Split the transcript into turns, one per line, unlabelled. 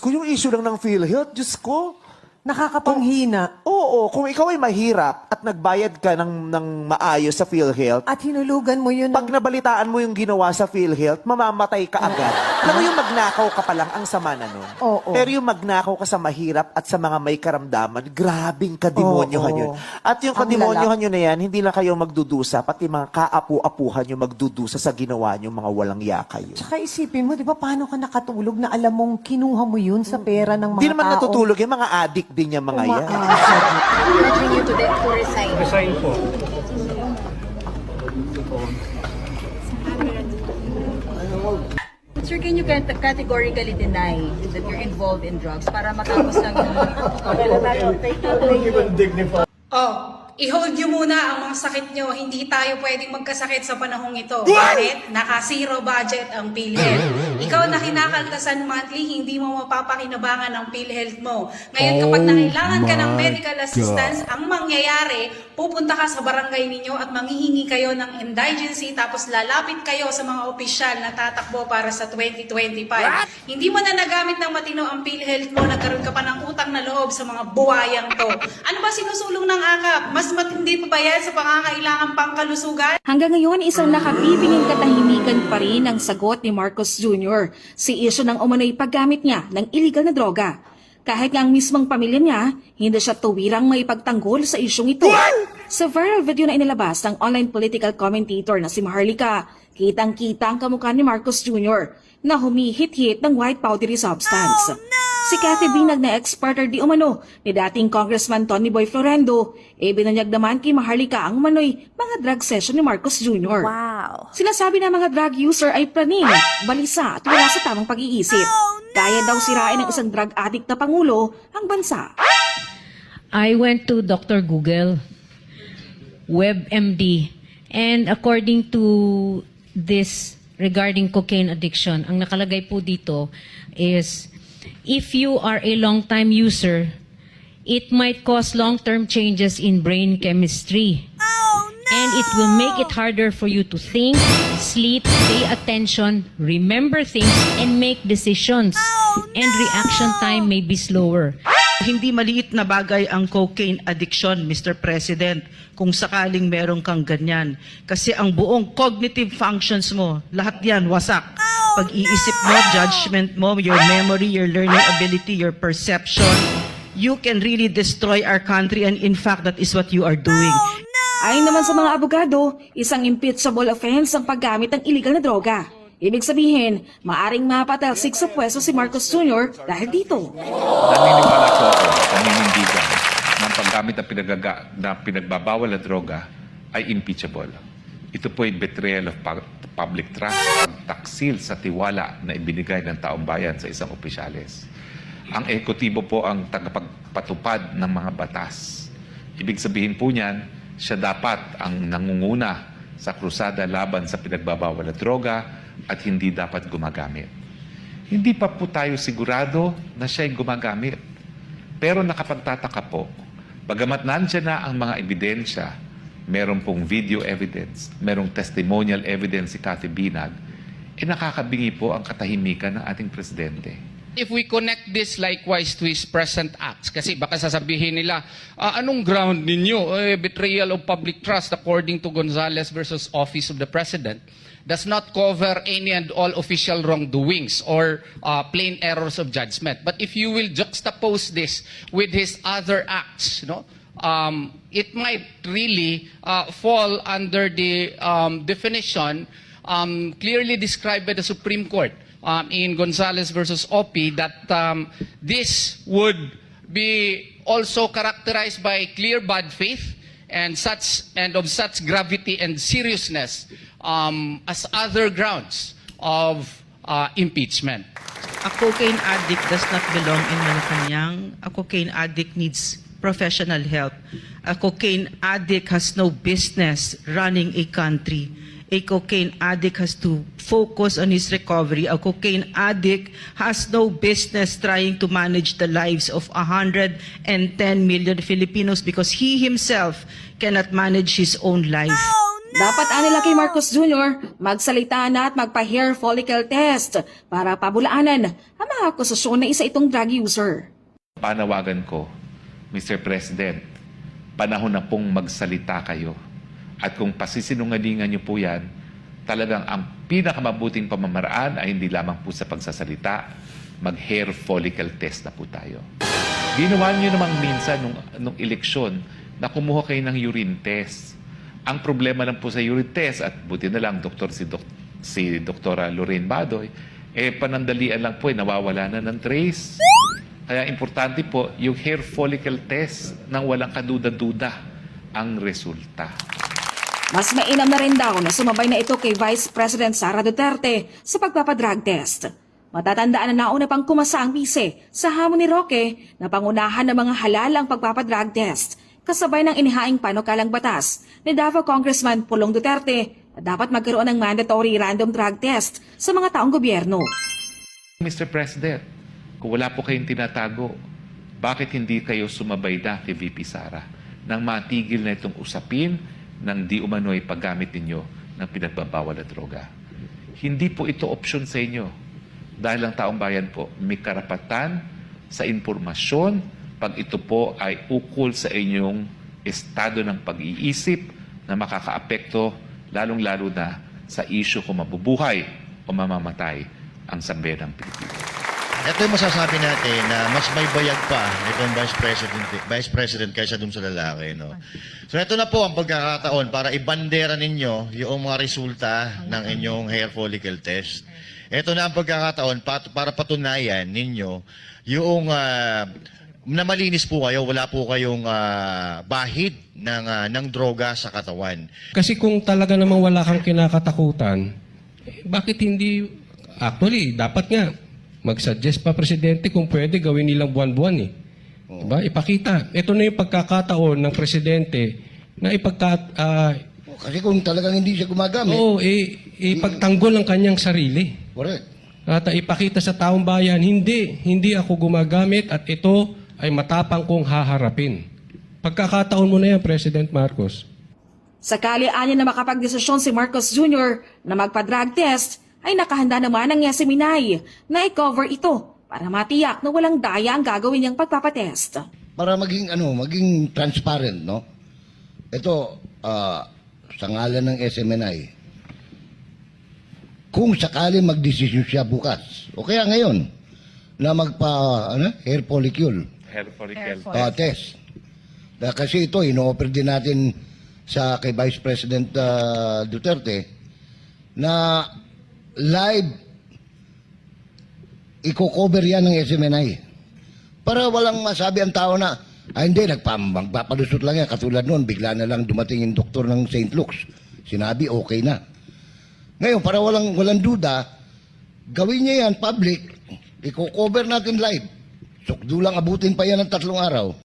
ko, yung issue lang ng PhilHealth, Diyos ko.
Nakakapanghina.
Oo, kung ikaw ay mahirap at nagbayad ka ng, ng maayos sa PhilHealth,
At hinulugan mo yun.
pag
ng-
nabalitaan mo yung ginawa sa PhilHealth, mamamatay ka agad. Alam mo yung magnakaw ka pa lang, ang sama na nun.
Oo.
Pero yung magnakaw ka sa mahirap at sa mga may karamdaman, grabing kademonyohan
Oo.
yun. At yung
Ang
kademonyohan yun na yan, hindi lang kayo magdudusa, pati mga kaapu-apuhan yung magdudusa sa ginawa nyo, mga walang yaka yun.
Tsaka isipin mo, di ba, paano ka nakatulog na alam mong kinuha mo yun sa pera ng mga
Hindi naman
tao?
natutulog yung mga addict din yung mga yan.
Umaasa.
urging you to, de- to resign.
Resign po.
Sir, can you cate- categorically deny that you're involved in drugs para matapos lang yung...
Oh, i-hold nyo muna ang mga sakit nyo. Hindi tayo pwedeng magkasakit sa panahong ito. Bakit? Naka-zero budget ang PhilHealth. Ikaw na kinakaltasan monthly, hindi mo mapapakinabangan ang PhilHealth mo. Ngayon, kapag nangailangan ka ng medical assistance, ang mangyayari, pupunta ka sa barangay ninyo at manghihingi kayo ng indigency tapos lalapit kayo sa mga opisyal na tatakbo para sa 2025. Hindi mo na nagamit ng matino ang PhilHealth mo, nagkaroon ka pa ng utang na loob sa mga buwayang to. Ano ba sinusulong ng akap? Mas matindi pa ba yan sa pangangailangan pangkalusugan?
Hanggang ngayon, isang nakabibinging katahimikan pa rin ang sagot ni Marcos Jr. Si isyo ng umano'y paggamit niya ng illegal na droga. Kahit nga ang mismong pamilya niya, hindi siya tuwirang may pagtanggol sa isyong ito. Sa viral video na inilabas ng online political commentator na si Maharlika, kitang-kita ang kamukha ni Marcos Jr. na humihit-hit ng white powdery substance. Si Cathy Binag na exporter di umano ni dating Congressman Tony Boy Florendo, e binanyag naman kay Maharlika ang umano'y mga drug session ni Marcos Jr.
Wow.
Sinasabi na mga drug user ay praning, balisa at wala sa tamang pag-iisip. Kaya daw sirain ng isang drug addict na pangulo ang bansa.
I went to Dr. Google, WebMD, and according to this regarding cocaine addiction, ang nakalagay po dito is if you are a long-time user, it might cause long-term changes in brain chemistry. And it will make it harder for you to think, sleep, pay attention, remember things, and make decisions. And reaction time may be slower.
Hindi maliit na bagay ang cocaine addiction, Mr. President, kung sakaling meron kang ganyan. Kasi ang buong cognitive functions mo, lahat yan wasak. Pag-iisip mo, judgment mo, your memory, your learning ability, your perception, you can really destroy our country and in fact, that is what you are doing.
Ayon naman sa mga abogado, isang impeachable offense ang paggamit ng illegal na droga. Ibig sabihin, maaring mapatalsik sa pwesto si Marcos Jr. dahil dito.
Naniniwala po ako sa paninindigan ng paggamit ng pinagaga, na pinagbabawal na droga ay impeachable. Ito po ay betrayal of pu- public trust, pagtaksil sa tiwala na ibinigay ng taong bayan sa isang opisyales. Ang ekotibo po ang tagapagpatupad ng mga batas. Ibig sabihin po niyan, siya dapat ang nangunguna sa krusada laban sa pinagbabawal na droga at hindi dapat gumagamit. Hindi pa po tayo sigurado na siya ay gumagamit. Pero nakapagtataka po, bagamat nandiyan na ang mga ebidensya, meron pong video evidence, merong testimonial evidence si Cathy Binag, eh nakakabingi po ang katahimikan ng ating presidente.
If we connect this likewise to his present acts, kasi baka sasabihin nila, "Ah, anong ground ninyo? Eh, betrayal of public trust according to Gonzales versus Office of the President does not cover any and all official wrongdoings or uh, plain errors of judgment. But if you will juxtapose this with his other acts, no, um, it might really uh, fall under the um, definition um, clearly described by the Supreme Court um, in Gonzales versus Opie that um, this would be also characterized by clear bad faith and such and of such gravity and seriousness um, as other grounds of uh, impeachment.
A cocaine addict does not belong in Malacanang. A cocaine addict needs professional help. A cocaine addict has no business running a country. A cocaine addict has to focus on his recovery. A cocaine addict has no business trying to manage the lives of 110 million Filipinos because he himself cannot manage his own life.
Dapat anila kay Marcos Jr. magsalita na at magpa-hair follicle test para pabulaanan ang mga akusasyon na isa itong drug user.
Panawagan ko, Mr. President, panahon na pong magsalita kayo. At kung pasisinungalingan niyo po yan, talagang ang pinakamabuting pamamaraan ay hindi lamang po sa pagsasalita, mag-hair follicle test na po tayo. Ginawa niyo namang minsan nung, nung eleksyon na kumuha kayo ng urine test. Ang problema lang po sa urine test, at buti na lang doktor si, dok, si Doktora Lorraine Badoy, eh panandalian lang po, eh, nawawala na ng trace. Kaya importante po yung hair follicle test nang walang kaduda-duda ang resulta.
Mas mainam na rin daw na sumabay na ito kay Vice President Sara Duterte sa pagpapadrug test. Matatandaan na nauna pang kumasa ang bise sa hamon ni Roque na pangunahan ng mga halal ang pagpapadrug test kasabay ng inihaing panukalang batas ni Davao Congressman Pulong Duterte na dapat magkaroon ng mandatory random drug test sa mga taong gobyerno.
Mr. President, kung wala po kayong tinatago, bakit hindi kayo sumabay na kay VP Sara nang matigil na itong usapin ng di umano'y paggamit ninyo ng pinagbabawal na droga? Hindi po ito option sa inyo. Dahil ang taong bayan po may karapatan sa impormasyon pag ito po ay ukol sa inyong estado ng pag-iisip na makakaapekto lalong-lalo na sa isyu kung mabubuhay o mamamatay ang sambayanang Pilipinas.
Ito yung masasabi natin na mas may bayag pa itong Vice President, Vice President kaysa dun sa lalaki. No? So ito na po ang pagkakataon para ibandera ninyo yung mga resulta ng inyong hair follicle test. Ito na ang pagkakataon pat- para patunayan ninyo yung ah, na malinis po kayo, wala po kayong ah, bahid ng, ah, ng droga sa katawan.
Kasi kung talaga namang wala kang kinakatakutan, eh, bakit hindi, actually, dapat nga, mag-suggest pa presidente kung pwede gawin nilang buwan-buwan eh. Diba? Ipakita. Ito na yung pagkakataon ng presidente na ipagka, ah,
Kasi kung talagang hindi siya gumagamit,
oo, eh, ipagtanggol ang kanyang sarili.
correct.
At ipakita sa taong bayan, hindi, hindi ako gumagamit at ito ay matapang kong haharapin. Pagkakataon mo na yan, President Marcos.
Sakali anya na makapagdesisyon si Marcos Jr. na magpa-drug test, ay nakahanda naman ang Yaseminay na i-cover ito para matiyak na walang daya ang gagawin niyang pagpapatest.
para maging ano, maging transparent, no? Ito ah, sa ngalan ng SMNI. Kung sakali magdesisyon siya bukas, o kaya ngayon na magpa ano, hair follicle
Hair follicle
ah, test. Dahil kasi ito ino-offer din natin sa kay Vice President ah, Duterte na live iko-cover yan ng SMNI. Para walang masabi ang tao na, ah hindi, magpapalusot lang yan. Katulad noon, bigla na lang dumating yung doktor ng St. Luke's. Sinabi, okay na. Ngayon, para walang, walang duda, gawin niya yan public, iko-cover natin live. Sukdo lang abutin pa yan ng tatlong araw.